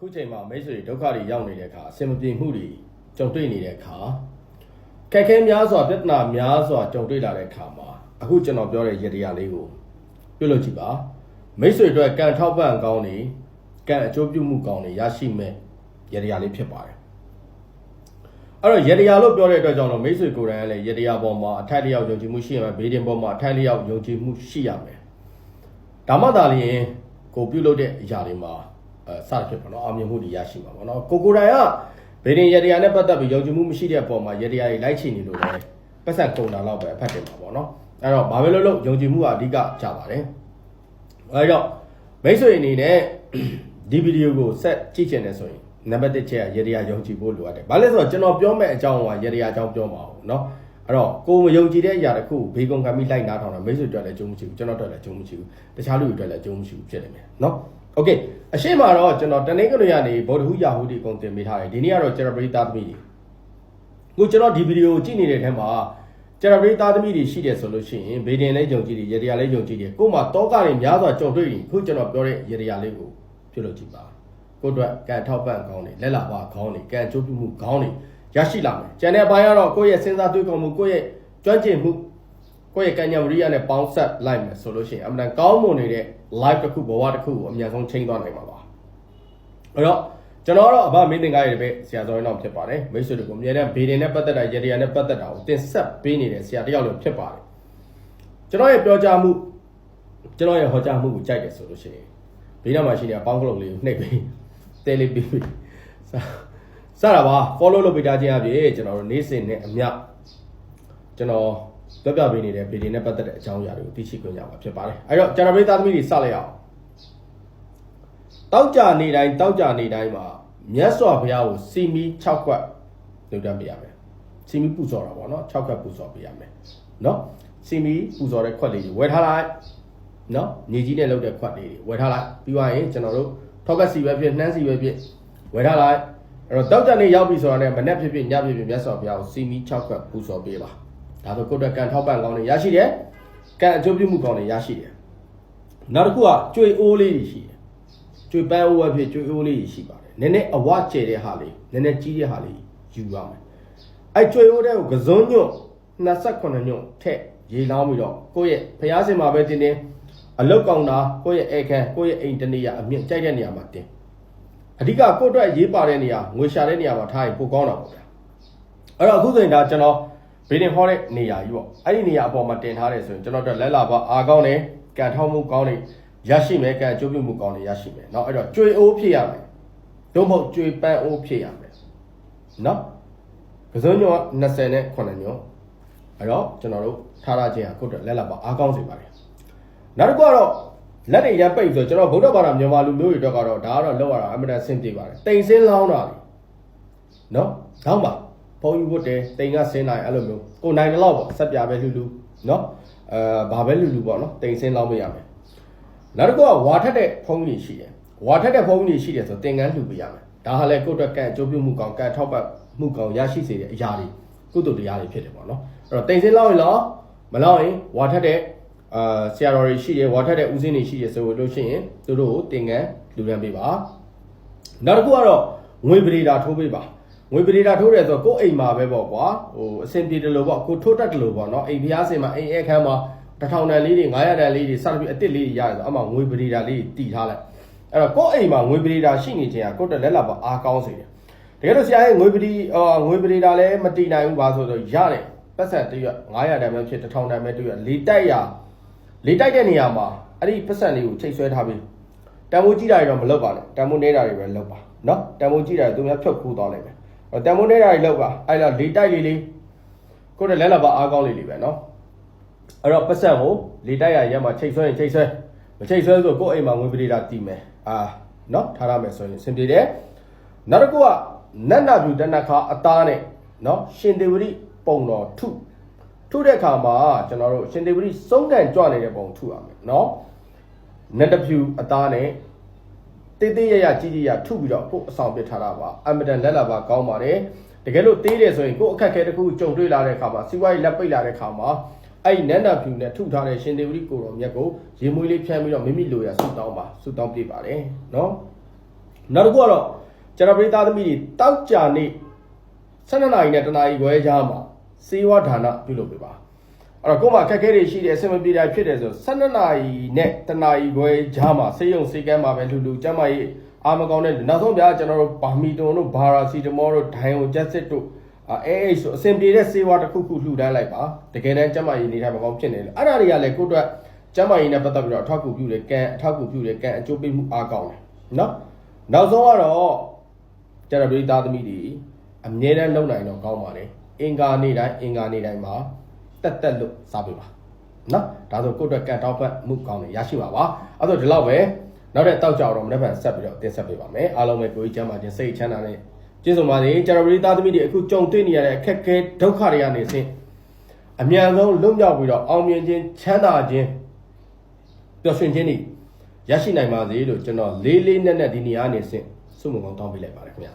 အခုချိန်မှာမိတ်ဆွေတွေဒုက္ခတွေရောက်နေတဲ့အခါအဆင်မပြေမှုတွေကြုံတွေ့နေတဲ့အခါခက်ခဲများစွာပြဿနာများစွာကြုံတွေ့လာတဲ့အခါမှာအခုကျွန်တော်ပြောတဲ့ရတရားလေးကိုပြုလုပ်ကြည့်ပါမိတ်ဆွေအတွက်ကံထောက်ပံ့ကောင်းနေကံအကျိုးပြုမှုကောင်းနေရရှိမဲ့ရတရားလေးဖြစ်ပါတယ်အဲ့တော့ရတရားလို့ပြောတဲ့အတွက်ကြောင့်တော့မိတ်ဆွေကိုယ်တိုင်ကလည်းရတရားပေါ်မှာအထိုက်လျောက်ယုံကြည်မှုရှိရမယ်ဘေးတင်ပေါ်မှာအထိုက်လျောက်ယုံကြည်မှုရှိရမယ်ဒါမှသာလျှင်ကိုပြုလုပ်တဲ့အရာတွေမှာအဲ စသဖြင့်ပေါ့နော်အောင်မြင်မှုတွေရရှိမှာပေါ့နော်ကိုကိုတိုင်ကဗေဒင်ရတရားနဲ့ပတ်သက်ပြီးယုံကြည်မှုမရှိတဲ့အပေါ်မှာရတရားတွေလိုက်ချင်နေလို့လည်းပတ်ဆက်ကုန်တာတော့ပဲအဖတ်တင်ပါပေါ့နော်အဲ့တော့ဘာပဲလို့လို့ယုံကြည်မှုကအဓိကကြပါတယ်အဲ့တော့မိတ်ဆွေအနေနဲ့ဒီဗီဒီယိုကိုဆက်ကြည့်ချင်တယ်ဆိုရင်နံပါတ်1ချက်ကရတရားယုံကြည်ဖို့လိုအပ်တယ်ဘာလဲဆိုတော့ကျွန်တော်ပြောမယ့်အကြောင်းကရတရားအကြောင်းပြောမှာဟုတ်နော်အဲ့တော့ကိုမယုံကြည်တဲ့အရာတစ်ခုဘေးကုံခံပြီးလိုက်နားထောင်တာမိတ်ဆွေတွေ့လည်းအကျိုးမရှိဘူးကျွန်တော်တွေ့လည်းအကျိုးမရှိဘူးတခြားလူတွေတွေ့လည်းအကျိုးမရှိဘူးဖြစ်နေမယ်နော် นาะ။ Okay အရှိမတော့ကျွန်တော်တနင်္ဂနွေကနေဗုဒ္ဓဟူးယာဟုဒီအကုန်တင်ပေးထားတယ်။ဒီနေ့ကတော့ကျွန်တော်ပရိသတ်သမီးတွေကိုကျွန်တော်ဒီဗီဒီယိုကြည့်နေတဲ့ထဲမှာကျွန်တော်ပရိသတ်သမီးတွေရှိတယ်ဆိုလို့ရှိရင်ဘေးတင်လည်းယုံကြည်တယ်ရေတရားလည်းယုံကြည်တယ်ကိုယ်မှာတောကတွေများစွာကြုံတွေ့ရင်ခုကျွန်တော်ပြောတဲ့ရေတရားလေးကိုပြုလုပ်ကြည့်ပါကိုယ့်အတွက်ကံထောက်ပံ့ကောင်းတယ်လက်လာပါကောင်းတယ်ကံအကျိုးပြုမှုကောင်းတယ်ရရှိလာမယ်ကျန်တဲ့အပိုင်းကတော့ကိုယ့်ရဲ့စဉ်းစားတွေးခေါ်မှုကိုယ့်ရဲ့ကျွမ်းကျင်မှု ကိုယ့်ရဲ့ကံဉာဏ်ဝရိယနဲ့ပေါင်းဆက်လိုက်မယ်ဆိုလို့ရှိရင်အမှန်တန်ကောင်းမွန်နေတဲ့ live တစ်ခုဘဝတစ်ခုကိုအများဆုံးချိန်သွားနိုင်မှာပါအဲ့တော့ကျွန်တော်ကတော့အဘမင်းသင်္ကားရဲ့ပဲဆရာတော်ရင်တော့ဖြစ်ပါတယ်မိတ်ဆွေတို့ကိုအများနဲ့ဘေးတင်နဲ့ပတ်သက်တာရေတရားနဲ့ပတ်သက်တာကိုတင်ဆက်ပေးနေတဲ့ဆရာတစ်ယောက်လည်းဖြစ်ပါတယ်ကျွန်တော်ရဲ့ပြောကြားမှုကျွန်တော်ရဲ့ဟောကြားမှုကိုကြိုက်တယ်ဆိုလို့ရှိရင်ဘေးနားမှာရှိနေတဲ့ပေါင်းကလုံးလေးကိုနှိပ်ပြီးတဲလေးပြီးပြီးစစတာပါ follow လုပ်ပေးကြခြင်းအပြင်ကျွန်တော်တို့နေ့စဉ်နဲ့အမျှကျွန်တော် ပြောပြပေးနေတဲ့ဗီဒီယိုနဲ့ပတ်သက်တဲ့အကြောင်းအရာတွေကိုသိရှိခွင့်ရမှာဖြစ်ပါတယ်အဲ့တော့ကျွန်တော်ပြည်သားသမီးတွေစလိုက်အောင်တောက်ကြနေတိုင်းတောက်ကြနေတိုင်းမှာမြတ်စွာဘုရားကိုစီမီ6ခွက်လုပ်တတ်ပြရမယ်စီမီပူဇော်တာပေါ့နော်6ခွက်ပူဇော်ပေးရမယ်နော်စီမီပူဇော်တဲ့ခွက်လေးတွေဝယ်ထားလိုက်နော်ညီကြီးနဲ့လုပ်တဲ့ခွက်လေးတွေဝယ်ထားလိုက်ပြီးသွားရင်ကျွန်တော်တို့ထောက်ကစီပဲဖြစ်နှမ်းစီပဲဖြစ်ဝယ်ထားလိုက်အဲ့တော့တောက်ကြနေရောက်ပြီဆိုတာနဲ့မနေ့ဖြစ်ဖြစ်ညဖြစ်ဖြစ်မြတ်စွာဘုရားကိုစီမီ6ခွက်ပူဇော်ပေးပါ ဒါဆိုကိုယ့်အတွက်ကံထောက်ပံ့ကောင်းတွေရရှိတယ်ကံအကျိုးပြုမှုကောင်းတွေရရှိတယ်နောက်တစ်ခုကကြွေအိုးလေးတွေရှိတယ်ကြွေပန်းအိုးပဲဖြစ်ကြွေအိုးလေးတွေရှိပါတယ်နည်းနည်းအဝကျဲတဲ့ဟာလေးနည်းနည်းကြီးတဲ့ဟာလေးယူရမယ်အဲ့ကြွေအိုးတဲ့ကိုကစုံညွတ်28ညွတ်ထက်ရေလောင်းပြီးတော့ကိုယ့်ရဲ့ဖျားစင်မှာပဲတင်းတင်းအလုတ်ကောင်တာကိုယ့်ရဲ့အခန်းကိုယ့်ရဲ့အိမ်တနေရအမြင့်ကြိုက်တဲ့နေရာမှာတင်းအဓိကကိုယ့်အတွက်ရေးပါတဲ့နေရာငွေရှာတဲ့နေရာမှာထားရင်ပိုကောင်းတာပေါ့ဗျာအဲ့တော့အခုဆိုရင်ဒါကျွန်တော် ဘေးတင်ဟောတဲ့နေရာကြီးပေါ့အဲ့ဒီနေရာအပေါ်မှာတင်ထားတယ်ဆိုရင်ကျွန်တော်တို့လက်လာပါအားကောင်းတယ်ကံထောက်မှုကောင်းတယ်ရရှိမယ်ကံအကျိုးပြုမှုကောင်းတယ်ရရှိမယ်เนาะအဲ့တော့ကြွေအိုးဖြစ်ရမယ်တို့မဟုတ်ကြွေပန်းအိုးဖြစ်ရမယ်เนาะကစုံညော20နဲ့9ညောအဲ့တော့ကျွန်တော်တို့ထားရခြင်းအခုတော့လက်လာပါအားကောင်းစေပါတယ်နောက်တစ်ခုကတော့လက်တွေရမ်းပိတ်ဆိုကျွန်တော်ဗုဒ္ဓဘာသာမြန်မာလူမျိုးတွေအတွက်ကတော့ဒါကတော့လောက်ရတာအမှန်တန်ဆင်ပြေပါတယ်တိမ်စင်းလောင်းတာလေเนาะတောင်းပါ ဖုံးယူဖို့တယ်တိန်ကဆင်းနိုင်အဲ့လိုမျိုးကိုနိုင်တော့ပေါ့ဆက်ပြပဲလှူလှူနော်အဲဘာပဲလှူလှူပေါ့နော်တိန်ဆင်းလောက်မရမယ်နောက်တစ်ခုကဝါထက်တဲ့ဖုံးကြီးရှိတယ်ဝါထက်တဲ့ဖုံးကြီးရှိတယ်ဆိုတင်ကန်းလှူပေးရမယ်ဒါဟာလည်းကိုယ့်အတွက်ကံအကျိုးပြုမှုကောင်ကံထောက်ပံ့မှုကောင်ရရှိစေတဲ့အရာတွေကုသိုလ်တရားတွေဖြစ်တယ်ပေါ့နော်အဲ့တော့တိန်ဆင်းလောက်ရင်လောက်မလောက်ရင်ဝါထက်တဲ့အာဆရာတော်တွေရှိတယ်ဝါထက်တဲ့ဦးစင်းတွေရှိတယ်ဆိုလို့ရှိရင်တို့တို့ကိုတင်ကန်းလှူဒန်းပေးပါနောက်တစ်ခုကတော့ငွေပရိဒါထိုးပေးပါ ငွေပရိဒါထိုးတယ်ဆိုတော့ကိုယ့်အိမ်မှာပဲပေါ့ကွာဟိုအဆင်ပြေတယ်လို့ပေါ့ကိုထိုးတတ်တယ်လို့ပေါ့နော်အိမ်ဖျားစင်မှာအိမ်အခန်းမှာတစ်ထောင်တန်လေးတွေ900တန်လေးတွေစသဖြင့်အစ်စ်လေးတွေရတယ်ဆိုအမှငွေပရိဒါလေးတီထားလိုက်အဲ့တော့ကိုယ့်အိမ်မှာငွေပရိဒါရှိနေခြင်းကကိုယ့်တက်လက်လာပါအားကောင်းစေတယ်တကယ်လို့ဆရာရဲ့ငွေပရိအာငွေပရိဒါလည်းမတီနိုင်ဘူးပါဆိုတော့ရတယ်ပတ်စံတရွက်900တန်ပဲဖြစ်1000တန်ပဲတရွက်လေတိုက်ရလေတိုက်တဲ့နေရာမှာအဲ့ဒီပတ်စံလေးကိုချိတ်ဆွဲထားပြီးတန်ဖိုးကြီးတာတွေတော့မလုပ်ပါနဲ့တန်ဖိုးနေတာတွေပဲလုပ်ပါနော်တန်ဖိုးကြီးတာတွေသူများဖြုတ်ခိုးသွားလိုက်မယ် တန်ဖိုးနေတာတွေလုပ်ပါအဲ့တော့လေတိုက်လေးလေးကိုယ့်တက်လက်လာပါအားကောင်းလေးလေးပဲနော်အဲ့တော့ပတ်စံကိုလေတိုက်ရရက်မှာချိတ်ဆွဲရင်ချိတ်ဆွဲမချိတ်ဆွဲဆိုကိုယ့်အိမ်မှာငွေပရိဒါတီးမယ်အာနော်ထားရမယ်ဆိုရင်စင်ပြေတယ်နောက်တစ်ခုကနတ်နာပြူတနခါအသားနဲ့နော်ရှင်တေဝရိပုံတော်ထုထုတဲ့အခါမှာကျွန်တော်တို့ရှင်တေဝရိစုံကန်ကြွနေတဲ့ပုံထုရမယ်နော်နတ်တပြူအသားနဲ့ တေးသေးရရကြီးကြီးရထုပြီးတော့ကိုယ်အဆောင်ပစ်ထားတာပါအမတန်လက်လာပါကောင်းပါတယ်တကယ်လို့သေးတယ်ဆိုရင်ကိုယ်အခက်အခဲတစ်ခုကြုံတွေ့လာတဲ့အခါမှာစီးပွားရေးလက်ပိတ်လာတဲ့အခါမှာအဲ့ဒီနန္ဒဖြူနဲ့ထုထားတဲ့ရှင်တေဝရိကိုတော်မြတ်ကိုရေမွေးလေးဖြန်းပြီးတော့မိမိလိုရဆူတောင်းပါဆူတောင်းပြပါတယ်နော်နောက်တစ်ခုကတော့ကျွန်တော်ပြည်သားသမီးတွေတောက်ကြနေ12နာရီနဲ့တနာရီခွဲကြားမှာစေဝါဌာနပြုလုပ်ပေးပါ အဲ့တော့ကိုယ်မှာခက်ခဲတွေရှိတယ်အဆင်မပြေတာဖြစ်တယ်ဆို12နာရီနဲ့တနာရီခွဲကြားမှာစေယုံစေကမ်းမှာပဲလှူလှူကျမ်းမာရေးအာမကောင်းတဲ့နောက်ဆုံးပြကျွန်တော်တို့ဘာမီတွန်တို့ဘာရာစီတမောတို့ဒိုင်ယိုဂျက်စစ်တို့အဲအဲဆိုအဆင်ပြေတဲ့စေဝါတစ်ခုခုလှူဒန်းလိုက်ပါတကယ်တမ်းကျမ်းမာရေးနေထိုင်မကောင်းဖြစ်နေတယ်အဲ့ဒါတွေကလည်းကိုယ့်အတွက်ကျမ်းမာရေးနဲ့ပတ်သက်ပြီးတော့အထောက်အကူပြုတယ်ကံအထောက်အကူပြုတယ်ကံအကျိုးပေးမှုအားကောင်းတယ်နော်နောက်ဆုံးကတော့ကျွန်တော်တို့သားသမီးတွေအမြဲတမ်းလုံနိုင်တော့ကောင်းပါလေအင်္ဂါနေ့တိုင်းအင်္ဂါနေ့တိုင်းမှာ တက်တက်လို့စားပေးပါနော်ဒါဆိုကိုယ့်အတွက်ကံတောက်ဖက်မှုကောင်းတယ်ရရှိပါပါအဲ့တော့ဒီလောက်ပဲနောက်တဲ့တောက်ကြတော့မနေ့ကဆက်ပြီးတော့တင်ဆက်ပေးပါမယ်အားလုံးပဲကိုကြီးချမ်းပါခြင်းစိတ်ချမ်းသာနဲ့ကျေးဇူးပါစေကျွန်တော်တို့သားသမီးတွေအခုကြုံတွေ့နေရတဲ့အခက်အခဲဒုက္ခတွေကနေဆင်းအမြန်ဆုံးလွတ်မြောက်ပြီးတော့အောင်မြင်ခြင်းချမ်းသာခြင်းပျော်ရွှင်ခြင်းတွေရရှိနိုင်ပါစေလို့ကျွန်တော်လေးလေးနက်နက်ဒီနေရာနေဆင့်ဆုမွန်ကောင်းတောင်းပေးလိုက်ပါတယ်ခင်ဗျာ